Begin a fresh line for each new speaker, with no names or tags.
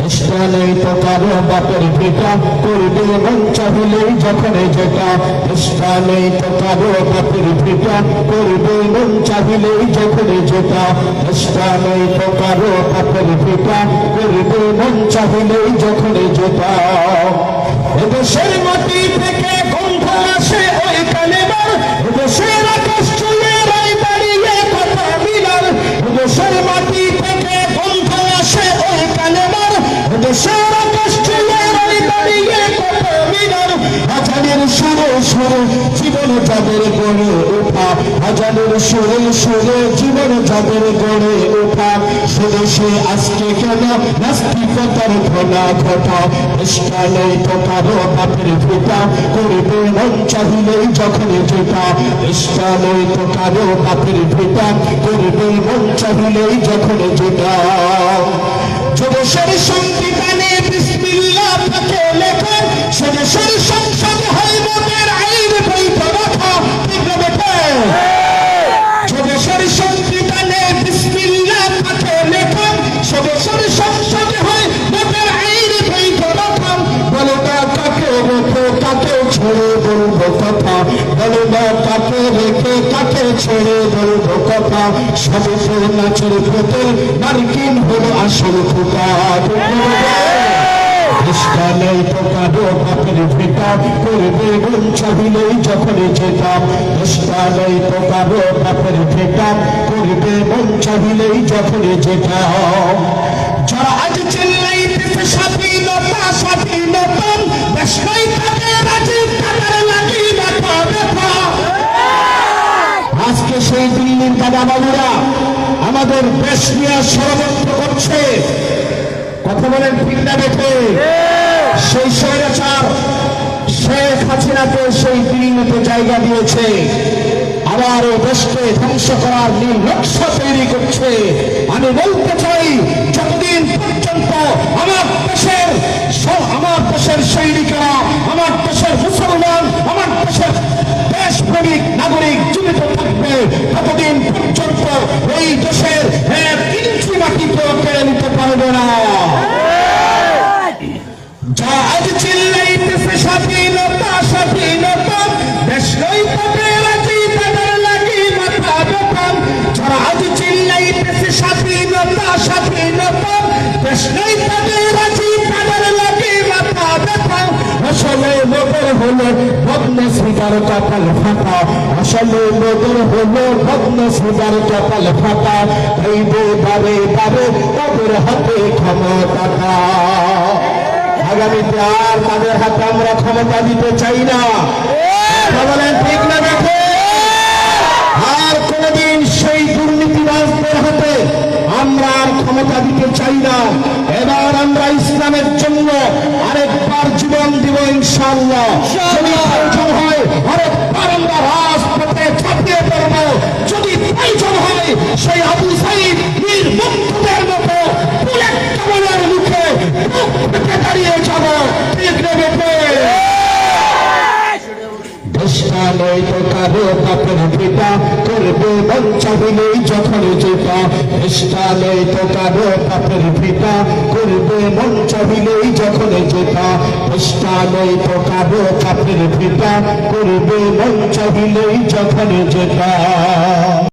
চেষ্টা নেই তো কারও বাপের পিতা করবে মন চাহিলেই যখন যেটা। চেষ্টা নেই তো কারও বাপের পিতা করবে মন চাহিলেই যখন যেটা। চেষ্টা নেই তো কারও বাপের পিতা করবে মন চাহিলেই যখন যেটা। এদেশের মাটি থেকে গন্ধ আসে আজানের সুরে সুরে জীবন যাদের গড়ে ওঠা। আজানের সুরে সুরে জীবন যাদের গড়ে ওঠা। সেদেশে আজকে কেন নাস্তিকতার ঘনা ঘটা? চেষ্টা নেই তো কারও বাপের পিতা করবে মন চাহিলেই যখন যেটা। চেষ্টা নেই তো কারও বাপের পিতা করবে মন চাহিলেই যখন যেটা। কথা বলো না কাকে রেখে কাকে ছেড়ে বলব কথা? সবসে নাচের ভেতর মার্কিন হলো আসল খোকা চেষ্টা নেই তো বাপের ভেটা। করবে গুণ চাহিলেই যখন যেটা। চেষ্টা নেই তো বাপের ভেটা। করবে মন চাহিলেই যখন যেটা। যারা আজ চিল্লাইতেছে স্বাধীনতা স্বাধীনতা দেশটাই বাবুরা আমাদের দেশ নিয়ে ষড়যন্ত্র করছে। কথা বলেন ঠিক বেঠে? সেই স্বৈরাচার শেখ হাসিনাকে সেই দিনতে জায়গা দিয়েছে। আবার ও দেশকে ধ্বংস করার নীল নকশা তৈরি করছে। আমি বলতে ভগ্ন কপাল ভগ্ন কপাল বারে ওদের হাতে আগামীতে আর তাদের হাতে আমরা ক্ষমতা দিতে চাই না। বলেন ঠিক না দেখে? আর কোনদিন সেই দুর্নীতিবাজদের হাতে আমরা আর ক্ষমতা দিতে চাই না। এবার আমরা ইসলামের জন্য ইনশাল্লাহ চেষ্টা নয় তো কারও বাপের পিতা করবে মন চাহিলেই যখন যেটা চেষ্টা নয় তো কারও বাপের পিতা করবে মন চাহিলেই যখন যেটা চেষ্টা নয় তো কারও বাপের পিতা করবে মন চাহিলেই যখন যেটা